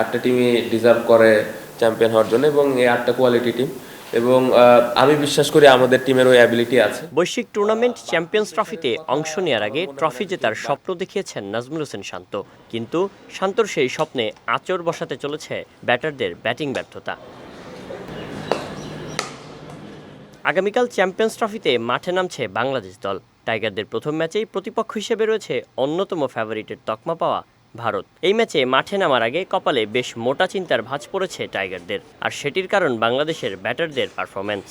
আটটা টিমই ডিজার্ভ করে চ্যাম্পিয়ন হওয়ার জন্য এবং এই আটটা কোয়ালিটি টিম এবং আমি বিশ্বাস করি আমাদের টিমের ওই অ্যাবিলিটি আছে। বৈশ্বিক টুর্নামেন্ট চ্যাম্পিয়ন্স ট্রফিতে অংশ নেওয়ার আগে ট্রফি জেতার স্বপ্ন দেখিয়েছেন নাজমুল হোসেন শান্ত। কিন্তু শান্তর সেই স্বপ্নে আচর বসাতে চলেছে ব্যাটারদের ব্যাটিং ব্যর্থতা। আগামীকাল চ্যাম্পিয়ন্স ট্রফিতে মাঠে নামছে বাংলাদেশ দল। টাইগারদের প্রথম ম্যাচেই প্রতিপক্ষ হিসেবে রয়েছে অন্যতম ফেভারিটের তকমা পাওয়া ভারত। এই ম্যাচে মাঠে নামার আগে কপালে বেশ মোটা চিন্তার ভাঁজ পড়েছে টাইগারদের, আর সেটির কারণ বাংলাদেশের ব্যাটারদের পারফরম্যান্স।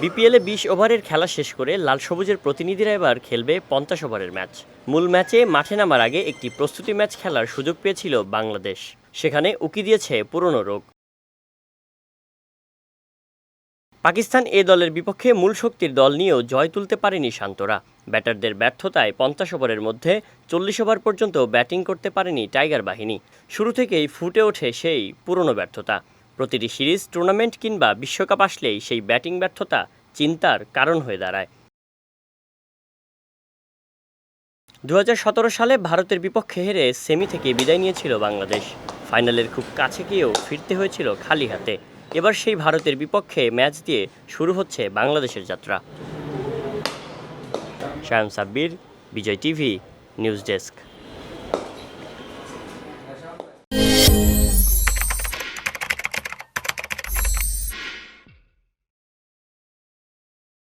বিপিএলে বিশ ওভারের খেলা শেষ করে লাল সবুজের প্রতিনিধিরা এবার খেলবে পঞ্চাশ ওভারের ম্যাচ। মূল ম্যাচে মাঠে নামার আগে একটি প্রস্তুতি ম্যাচ খেলার সুযোগ পেয়েছিল বাংলাদেশ। সেখানে উকি দিয়েছে পুরনো রোগ। পাকিস্তান এ দলের বিপক্ষে মূল শক্তির দল নিয়েও জয় তুলতে পারেনি শান্তরা। ব্যাটারদের ব্যর্থতায় পঞ্চাশ ওভারের মধ্যে চল্লিশ ওভার পর্যন্ত ব্যাটিং করতে পারেনি টাইগার বাহিনী। শুরু থেকেই ফুটে ওঠে সেই পুরনো ব্যর্থতা। প্রতিটি সিরিজ, টুর্নামেন্ট কিংবা বিশ্বকাপ আসলেই সেই ব্যাটিং ব্যর্থতা চিন্তার কারণ হয়ে দাঁড়ায়। দু হাজার সতেরো সালে ভারতের বিপক্ষে হেরে সেমি থেকে বিদায় নিয়েছিল বাংলাদেশ। ফাইনালের খুব কাছে গিয়েও ফিরতে হয়েছিল খালি হাতে। এবার সেই ভারতের বিপক্ষে ম্যাচ দিয়ে শুরু হচ্ছে বাংলাদেশের যাত্রা। Shayan Sabbir, Bijoy TV, news desk.